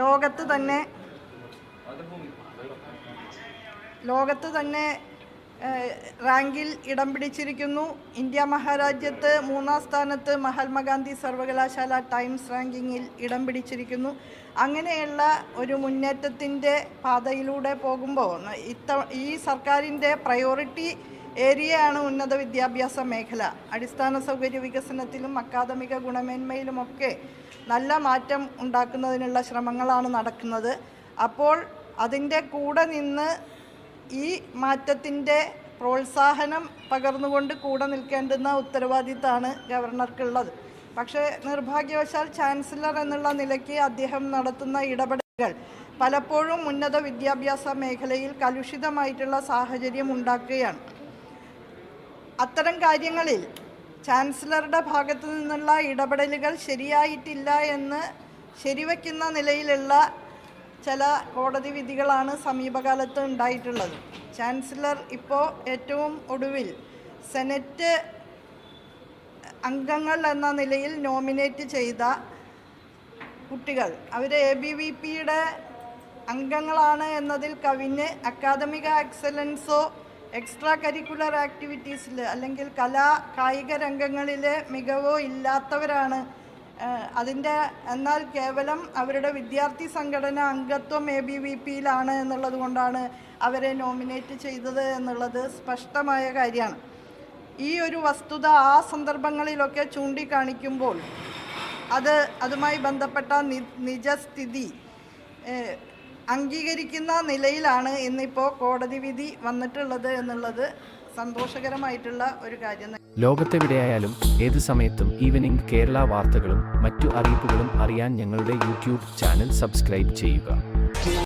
ലോകത്ത് തന്നെ ലോകത്ത് തന്നെ റാങ്കിൽ ഇടം പിടിച്ചിരിക്കുന്നു. ഇന്ത്യ മഹാരാജ്യത്ത് മൂന്നാം സ്ഥാനത്ത് മഹാത്മാഗാന്ധി സർവകലാശാല ടൈംസ് റാങ്കിങ്ങിൽ ഇടം പിടിച്ചിരിക്കുന്നു. അങ്ങനെയുള്ള ഒരു മുന്നേറ്റത്തിന്റെ പാതയിലൂടെ പോകുമ്പോൾ ഇത്ത ഈ സർക്കാരിന്റെ പ്രയോറിറ്റി ഏരിയയാണ് ഉന്നത വിദ്യാഭ്യാസ മേഖല. അടിസ്ഥാന സൗകര്യ വികസനത്തിലും അക്കാദമിക ഗുണമേന്മയിലുമൊക്കെ നല്ല മാറ്റം ഉണ്ടാക്കുന്നതിനുള്ള ശ്രമങ്ങളാണ് നടക്കുന്നത്. അപ്പോൾ അതിന്റെ കൂടെ നിന്ന് ഈ മാറ്റത്തിന്റെ പ്രോത്സാഹനം പകർന്നുകൊണ്ട് കൂടെ നിൽക്കേണ്ടുന്ന ഉത്തരവാദിത്തമാണ് ഗവർണർക്കുള്ളത്. പക്ഷേ നിർഭാഗ്യവശാൽ ചാൻസലർ എന്നുള്ള നിലയ്ക്ക് അദ്ദേഹം നടത്തുന്ന ഇടപെടലുകൾ പലപ്പോഴും ഉന്നത വിദ്യാഭ്യാസ മേഖലയിൽ കലുഷിതമായിട്ടുള്ള സാഹചര്യം ഉണ്ടാക്കുകയാണ്. അത്തരം കാര്യങ്ങളിൽ ചാൻസലറുടെ ഭാഗത്തു നിന്നുള്ള ഇടപെടലുകൾ ശരിയായിട്ടില്ല എന്ന് ശരിവയ്ക്കുന്ന നിലയിലുള്ള ചില കോടതി വിധികളാണ് സമീപകാലത്ത് ഉണ്ടായിട്ടുള്ളത്. ചാൻസലർ ഇപ്പോൾ ഏറ്റവും ഒടുവിൽ സെനറ്റ് അംഗങ്ങൾ എന്ന നിലയിൽ നോമിനേറ്റ് ചെയ്ത കുട്ടികൾ. അവർ എ ബി വി പിയുടെ അംഗങ്ങളാണ് എന്നതിൽ കവിഞ്ഞ് അക്കാദമിക എക്സലൻസോ എക്സ്ട്രാ കരിക്കുലർ ആക്ടിവിറ്റീസിൽ അല്ലെങ്കിൽ കലാ കായിക രംഗങ്ങളിൽ മികവോ ഇല്ലാത്തവരാണ്. അതിന്റെ എന്നാൽ കേവലം അവരുടെ വിദ്യാർത്ഥി സംഘടന അംഗത്വം എ ബി വി പിയിലാണ് എന്നുള്ളത് കൊണ്ടാണ് അവരെ നോമിനേറ്റ് ചെയ്തത് എന്നുള്ളത് സ്പഷ്ടമായ കാര്യമാണ്. ഈ ഒരു വസ്തുത ആ സന്ദർഭങ്ങളിലൊക്കെ ചൂണ്ടിക്കാണിക്കുമ്പോൾ അത് അതുമായി ബന്ധപ്പെട്ട നിജസ്ഥിതി അംഗീകരിക്കുന്ന നിലയിലാണ് ഇന്നിപ്പോ കോടതി വിധി വന്നിട്ടുള്ളത് എന്നുള്ളത് സന്തോഷകരമായിട്ടുള്ള ഒരു കാര്യം ലോകത്തെവിടെയായാലും ഏത് സമയത്തും ഈവനിംഗ് കേരള വാർത്തകളും മറ്റു അറിയിപ്പുകളും അറിയാൻ ഞങ്ങളുടെ യൂട്യൂബ് ചാനൽ സബ്സ്ക്രൈബ് ചെയ്യുക.